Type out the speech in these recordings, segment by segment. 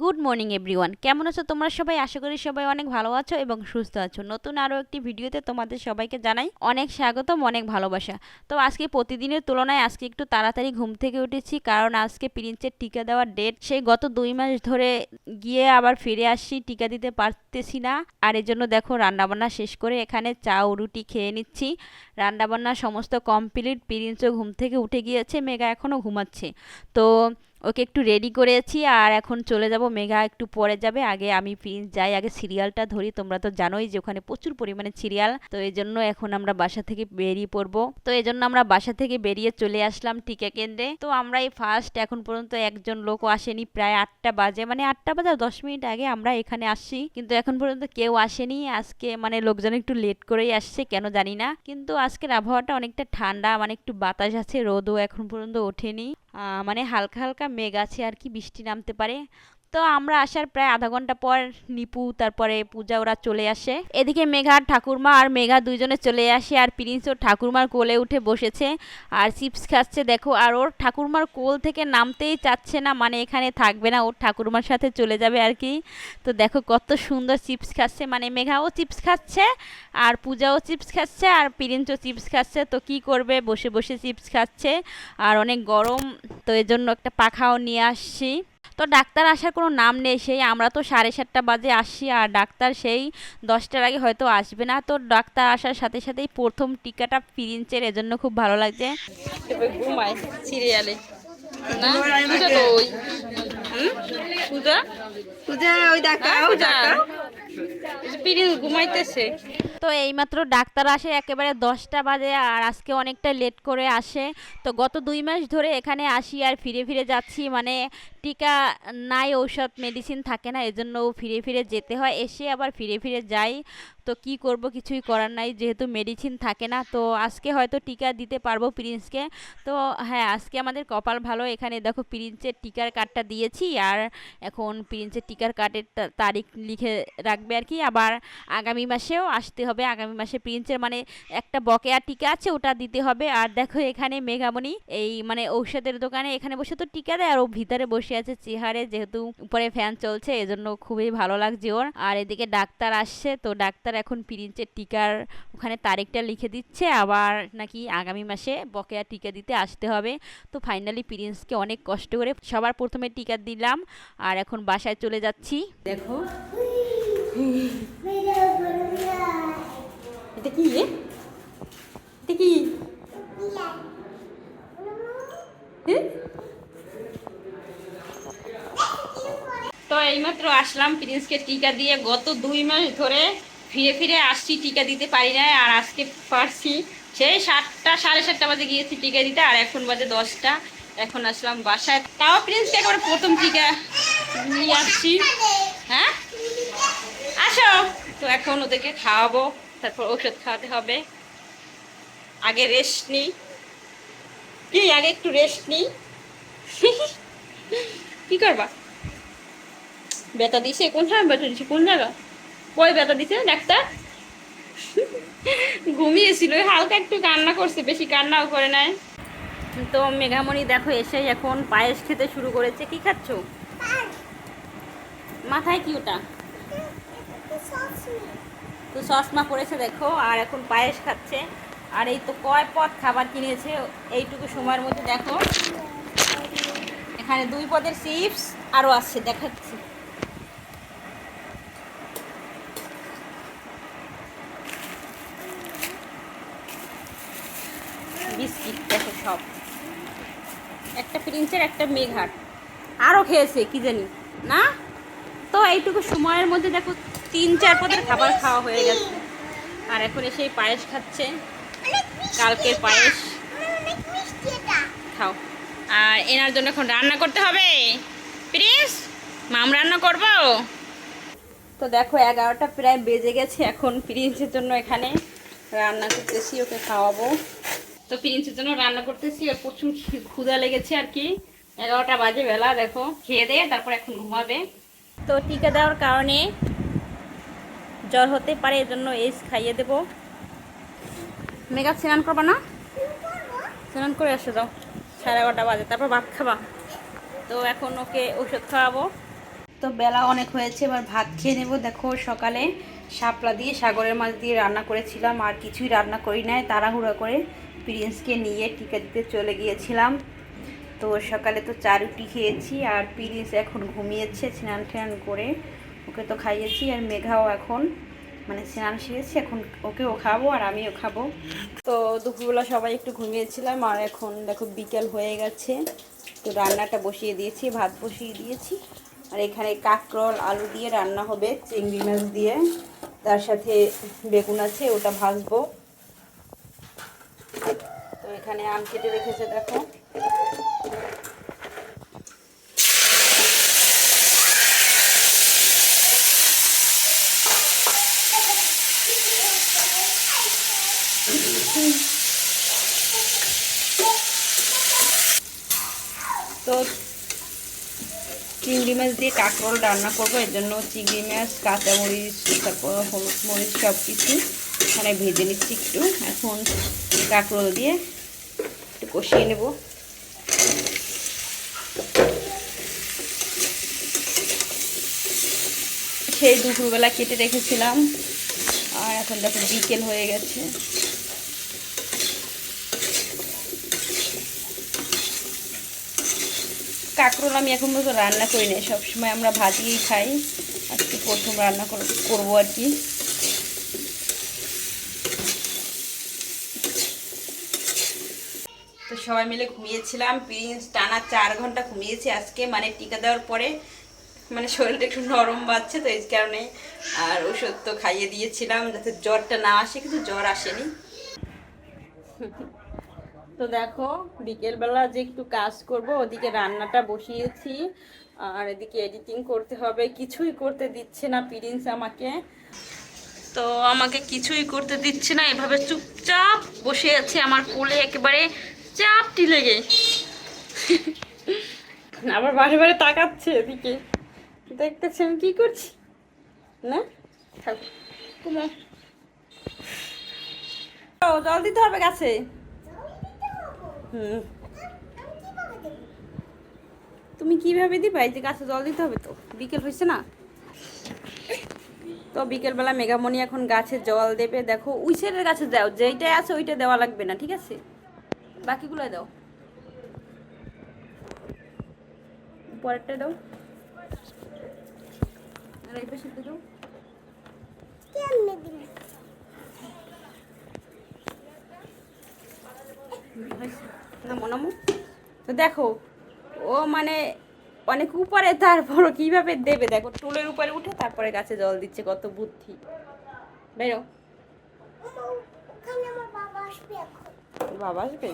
Good morning everyone. কেমন আছো তোমরা সবাই? আশা করি সবাই অনেক ভালো আছো এবং সুস্থ আছো। নতুন আরও একটি ভিডিওতে তোমাদের সবাইকে জানাই অনেক স্বাগতম, অনেক ভালোবাসা। তো আজকে প্রতিদিনের তুলনায় আজকে একটু তাড়াতাড়ি ঘুম থেকে উঠেছি কারণ আজকে প্রিন্সের টিকা দেওয়ার ডেট সেই গত দুই মাস ধরে গিয়ে আবার ফিরে আসছি টিকা দিতে পারতেছি না। আর এর জন্য দেখো রান্নাবান্না শেষ করে এখানে চা ও রুটি খেয়ে নিচ্ছি। রান্নাবান্না সমস্ত কমপ্লিট প্রিন্সও ঘুম থেকে উঠে গিয়েছে, মেঘা এখনও ঘুমাচ্ছে। তো ওকে একটু রেডি করেছি আর এখন চলে যাব। মেঘা একটু পরে যাবে। আগে আমি যাই, আগে সিরিয়ালটা ধরি। তোমরা তো জানোই যে ওখানে প্রচুর পরিমাণে সিরিয়াল তো এই জন্য এখন আমরা বাসা থেকে বেরিয়ে পড়ব। তো এই জন্য আমরা বাসা থেকে বেরিয়ে চলে আসলাম টিকা কেন্দ্রে। তো আমরা এই ফার্স্ট এখন পর্যন্ত একজন লোকও আসেনি। প্রায় আটটা বাজে। মানে আটটা বাজার দশ মিনিট আগে আমরা এখানে আসছি কিন্তু এখন পর্যন্ত কেউ আসেনি। আজকে মানে লোকজন একটু লেট করেই আসছে, কেন জানি না। কিন্তু আজকের আবহাওয়াটা অনেকটা ঠান্ডা। মানে একটু বাতাস আছে, রোদও এখন পর্যন্ত ওঠেনি। মানে হালকা হালকা মেঘ আছে আর কি বৃষ্টি নামতে পারে। তো আমরা আসার প্রায় আধা ঘণ্টা পর নিপু, তারপরে পূজা, ওরা চলে আসে। এদিকে মেঘা ঠাকুরমা আর মেঘা দুইজনে চলে আসে আর প্রিন্স ওর ঠাকুরমার কোলে উঠে বসেছে আর চিপস খাচ্ছে। দেখো, আর ওর ঠাকুরমার কোল থেকে নামতেই চাচ্ছে না মানে এখানে থাকবে না, ওর ঠাকুরমার সাথে চলে যাবে আর কি। তো দেখো, কত সুন্দর চিপস খাচ্ছে মানে মেঘাও চিপস খাচ্ছে আর পূজাও চিপস খাচ্ছে আর প্রিন্সও চিপস খাচ্ছে। তো কি করবে? বসে বসে চিপস খাচ্ছে আর অনেক গরম, তো এর জন্য একটা পাখাও নিয়ে আসছি। তো ডাক্তার আসার কোনো নাম নেই সেই আমরা তো সাড়ে সাতটা বাজে আসি আর ডাক্তার সেই দশটার আগে হয়তো আসবে না। তো ডাক্তার আসার সাথে সাথেই প্রথম টিকাটা ফিরিঞ্চের এজন্য খুব ভালো লাগছে। ঘুমায় সিরিয়ালে। না? পূজা কই? পূজা? পূজা ওই দেখা প্রিন্স ঘুমাইতেছে। তো এইমাত্র ডাক্তার আসে, একেবারে দশটা বাজে আর আজকে অনেকটা লেট করে আসে। তো গত দুই মাস ধরে এখানে আসি আর ফিরে ফিরে যাচ্ছি মানে টিকা নাই, ঔষধ মেডিসিন থাকে না, এজন্য ফিরে ফিরে যেতে হয়। এসে আবার ফিরে ফিরে যাই। তো কি করব, কিছুই করার নাই, যেহেতু মেডিসিন থাকে না, তো আজকে হয়তো টিকা দিতে পারব প্রিন্সকে তো হ্যাঁ আজকে আমাদের কপাল ভালো, এখানে দেখো প্রিন্সের টিকার কার্ডটা দিয়েছি আর এখন প্রিন্সের টিকার কার্ডের তারিখ লিখে রাখবে আর কি। আবার আগামী মাসেও আসতে হবে। আগামী মাসে প্রিন্সের মানে একটা বকেয়া টিকা আছে, ওটা দিতে হবে। আর দেখো এখানে মেঘামণি এই মানে ঔষধের দোকানে এখানে বসে তো টিকা দেয়, আর ও ভিতরে বসে আছে চেহারে যেহেতু উপরে ফ্যান চলছে, এজন্য খুবই ভালো লাগছে ওর। আর এদিকে ডাক্তার আসছে, তো ডাক্তার এখন প্রিন্সের টিকার ওখানে তারিখটা লিখে দিচ্ছে। আবার নাকি আগামী মাসে বকেয়া টিকা দিতে আসতে হবে। তো ফাইনালি প্রিন্সকে অনেক কষ্ট করে সবার প্রথমে টিকা দিলাম, আর এখন বাসায় চলে যাচ্ছি। দেখো এটা কি এটা কি? তো এইমাত্র আসলাম প্রিন্সকে টিকা দিয়ে। গত দুই মাস ধরে ফিরে ফিরে আসছি, টিকা দিতে পারি না আর আজকে পারছি। সেই সাতটা, সাড়ে সাতটা বাজে গিয়েছি টিকা দিতে, আর এখন বাজে দশটা। এখন আসলাম বাসায়। তাও প্রিন্সকে একবার প্রথম টিকা নিয়ে আসছি। হ্যাঁ? তো এখন ওদেরকে খাওয়াবো তারপর ওষুধ খাওয়াতে হবে। আগে রেস্ট নিই। কি আগে একটু রেস্ট নিই? কি করবা? ব্যথা দিছে কোন সময়? ব্যথা দিছে কোন জায়গা? কই ব্যথা দিছে? ডাক্তার? ঘুমিয়েছিল হালকা একটু কান্না করছে বেশি কান্নাও করে নাই। তো মেঘামণি দেখো এসে এখন পায়েস খেতে শুরু করেছে। কি খাচ্ছ? মাথায় কি ওটা? তো চশমা পরেছে দেখো, আর এখন পায়েস খাচ্ছে। আর এই তো কয় পদ খাবার কিনেছে, এইটুকু সময়ের মধ্যে দেখো। এখানে দুই পদের চিপস আরও আসছে দেখাচ্ছি। বিস্কিট, দেখো সব। একটা প্রিন্সের, একটা মেঘাট আরও খেয়েছে, কি জানি। না? তো এইটুকু সময়ের মধ্যে দেখো তিন, চার পদের খাবার খাওয়া হয়ে গেছে। আর এখন এসে পায়েস খাচ্ছে। কালকের পায়েস। খাও। আর এনার জন্য এখন রান্না করতে হবে। প্রিন্স, মাম রান্না করব? তো দেখো, এগারোটা প্রায় বেজে গেছে এখন প্রিন্সের জন্য এখানে রান্না করতেছি, ওকে খাওয়াবো। তো প্রিন্সের জন্য রান্না করতেছি, আর প্রচুর ক্ষুধা লেগেছে আর কি। এগারোটা বাজে বেলা, দেখো। খেয়ে দিয়ে তারপর এখন ঘুমাবে। তো টিকা দেওয়ার কারণে জ্বর হতে পারে, এজন্য এস খাইয়ে দেব। মেঘা স্নান করবা না? স্নান করে আসে দাও সাড়ে এগারোটা বাজে, তারপর ভাত খাবা। তো এখন ওকে ওষুধ খাওয়াবো। তো বেলা অনেক হয়েছে, এবার ভাত খেয়ে নেব। দেখো, সকালে শাপলা দিয়ে সাগরের মাছ দিয়ে রান্না করেছিলাম, আর কিছুই রান্না করি নাই। তাড়াহুড়ো করে প্রিন্সকে নিয়ে টিকা দিতে চলে গিয়েছিলাম। তো সকালে তো চা রুটি খেয়েছি, আর প্রিন্স এখন ঘুমিয়েছে স্নান টান করে। ওকে তো খাইয়েছি আর মেঘাও এখন মানে স্নান সেরেছি, এখন ওকেও খাব আর আমিও খাব। তো দুপুরবেলা সবাই একটু ঘুমিয়েছিলাম আর এখন দেখো বিকেল হয়ে গেছে, তো রান্নাটা বসিয়ে দিয়েছি, ভাত বসিয়ে দিয়েছি। আর এখানে কাঁকরোল, আলু দিয়ে রান্না হবে, চিংড়ি মাছ দিয়ে। তার সাথে বেগুন আছে, ওটা ভাজবো। তো এখানে আম কেটে রেখেছে, দেখো। তো চিংড়ি মাছ দিয়ে কাঁকরোল রান্না করব। এর জন্য চিংড়ি মাছ, কাঁচামরিচ, তারপর হলুদ মরিচ সব কিছু এখানে ভেজে নিচ্ছি একটু। এখন কাঁকরোল দিয়ে একটু কষিয়ে নেব। সেই দুপুরবেলা কেটে রেখেছিলাম আর এখন দেখো বিকেল হয়ে গেছে। কাঁকরোল আমি এখন পর্যন্ত রান্না করি না, সবসময় আমরা ভাজিয়েই খাই। আজকে প্রথম রান্না কর- করব আর কি। তো সবাই মিলে ঘুমিয়েছিলাম, প্রিন্স টানা চার ঘণ্টা ঘুমিয়েছি আজকে মানে টিকা দেওয়ার পরে মানে শরীরটা একটু নরম বাড়ছে তো এই কারণে আর ওষুধ তো খাইয়ে দিয়েছিলাম যাতে জ্বরটা না আসে, কিন্তু জ্বর আসেনি। তো দেখো বিকেলবেলা যে একটু কাজ করব ওদিকে রান্নাটা বসিয়েছি। আর এদিকে এডিটিং করতে হবে। কিছুই করতে দিচ্ছে না প্রিন্স আমাকে। তো আমাকে কিছুই করতে দিচ্ছে না। এভাবে চুপচাপ বসে আছে। আমার কোলে একেবারে চাপটি লেগে। আবার বারে বারে তাকাচ্ছে এদিকে। দেখতেছে আমি কি করছি? না? থাক। জল দিতে হবে গাছে? হুম। তুমি কীভাবে দিবা? এই যে গাছে জল দিতে হবে তো। বিকেল হয়েছে না? তো বিকেলবেলা মেঘামণি এখন গাছে জল দেবে। দেখো ওই সাইডের গাছে দাও যেইটাই আছে ওইটা দেওয়া লাগবে না ঠিক আছে? বাকিগুলো দাও। পরেরটা দাও। আর এই পাশে দাও। না মনামু? তো দেখো ও মানে অনেক উপরে তারপরও কীভাবে দেবে? দেখো টুলের উপরে উঠে তারপরে গাছে জল দিচ্ছে কত বুদ্ধি। বেরো। বাবা আসবে?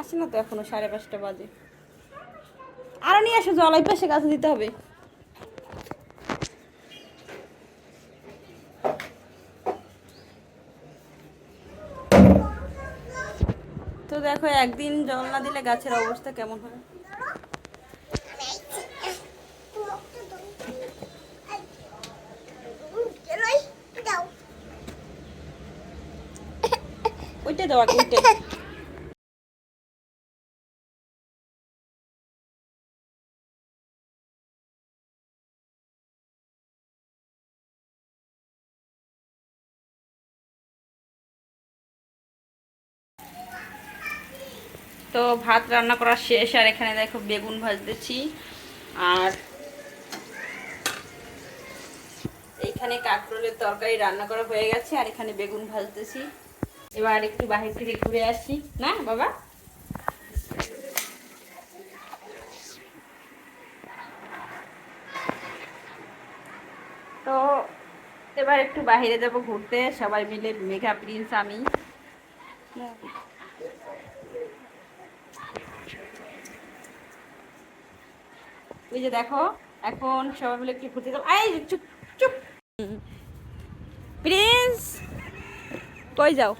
আসে না তো এখনও সাড়ে পাঁচটা বাজে। আরও নিয়ে আসো জল ওই পাশে গাছে দিতে হবে তো দেখো একদিন জল না দিলে গাছের অবস্থা কেমন হয় ওইটা দেওয়া ওইটা তো ভাত রান্না করা শেষ, আর এখানে দেখো বেগুন ভাজতেছি। আর এইখানে কাঁকরোলের তরকারি রান্না করা হয়ে গেছে, আর এখানে বেগুন ভাজতেছি। এবার একটু বাহির থেকে ঘুরে আসি। না, বাবা? তো এবার একটু বাইরে যাব ঘুরতে, সবাই মিলে মেঘা প্রিন্স আমি। ওই যে দেখো এখন সবাই মিলে একটু ঘুরতে যাব। এই চুপ চুপ। প্রিন্স কই যাও?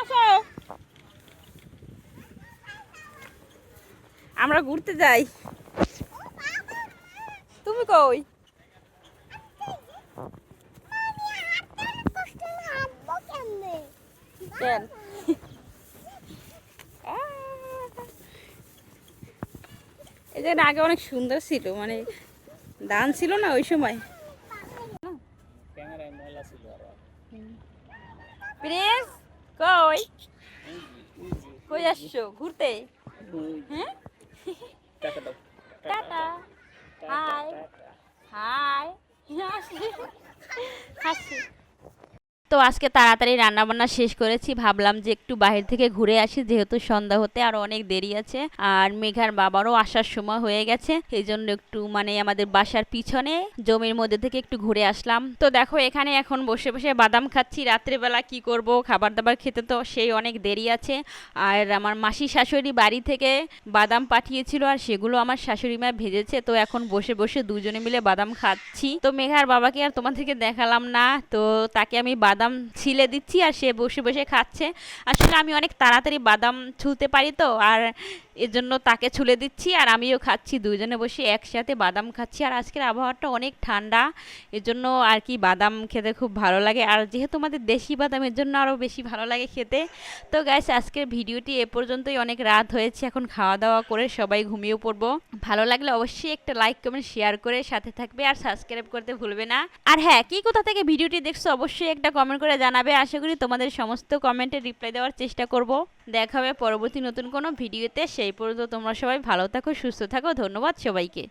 আসো। আমরা ঘুরতে যাই। তুমি কই? কেন? এই জায়গাটা আগে অনেক সুন্দর ছিল মানে ধান ছিল না ওই সময়? প্রিন্স কই? কই আসছো? ঘুরতে? হ্যাঁ? Tata hi. হাই। হাসি। হাসি। তো আজকে তাড়াতাড়ি রান্না বান্না শেষ করেছি। ভাবলাম যে একটু বাইরে থেকে ঘুরে আসি, যেহেতু সন্ধ্যা হতে আরও অনেক দেরি আছে। আর মেঘার বাবারও আসার সময় হয়ে গেছে এই জন্য একটু মানে আমাদের বাসার পিছনে, জমির মধ্যে থেকে একটু ঘুরে আসলাম। তো দেখো, এখানে এখন বসে বসে বাদাম খাচ্ছি, রাত্রেবেলা কি করব খাবার দাবার খেতে তো সেই অনেক দেরি আছে। আর আমার মাসি শাশুড়ি বাড়ি থেকে বাদাম পাঠিয়েছিল, আর সেগুলো আমার শাশুড়ি মা ভেজেছে। তো এখন বসে বসে দুজনে মিলে বাদাম খাচ্ছি। তো মেঘার বাবাকে আর তোমাদেরকে দেখালাম না, তো তাকে আমি বাদাম ছিলে দিচ্ছি আর সে বসে বসে খাচ্ছে। আসলে আমি অনেক তাড়াতাড়ি বাদাম ছুলতে পারি তো, আর এর জন্য তাকে ছুলে দিচ্ছি আর আমিও খাচ্ছি। দুজনে বসে একসাথে বাদাম খাচ্ছি। আর আজকের আবহাওয়াটা অনেক ঠান্ডা। এর জন্য আর কি বাদাম খেতে খুব ভালো লাগে। আর যেহেতু আমাদের দেশি বাদাম, এর জন্য আরও বেশি ভালো লাগে খেতে। তো গাইস আজকের ভিডিওটি এ পর্যন্তই। অনেক রাত হয়েছে, এখন খাওয়া দাওয়া করে সবাই ঘুমিয়ে পড়ব। ভালো লাগলে অবশ্যই একটা লাইক কমেন্ট শেয়ার করে সাথে থাকবে আর সাবস্ক্রাইব করতে ভুলবে না। আর হ্যাঁ কি কোথা থেকে ভিডিওটি দেখছ অবশ্যই একটা কমেন্ট করে জানাবে। আশা করি তোমাদের সমস্ত কমেন্টে রিপ্লাই দেওয়ার চেষ্টা করব। দেখা হবে পরবর্তী নতুন কোনো ভিডিওতে। সেই পর্যন্ত তোমরা সবাই ভালো থাকো সুস্থ থাকো ধন্যবাদ সবাইকে।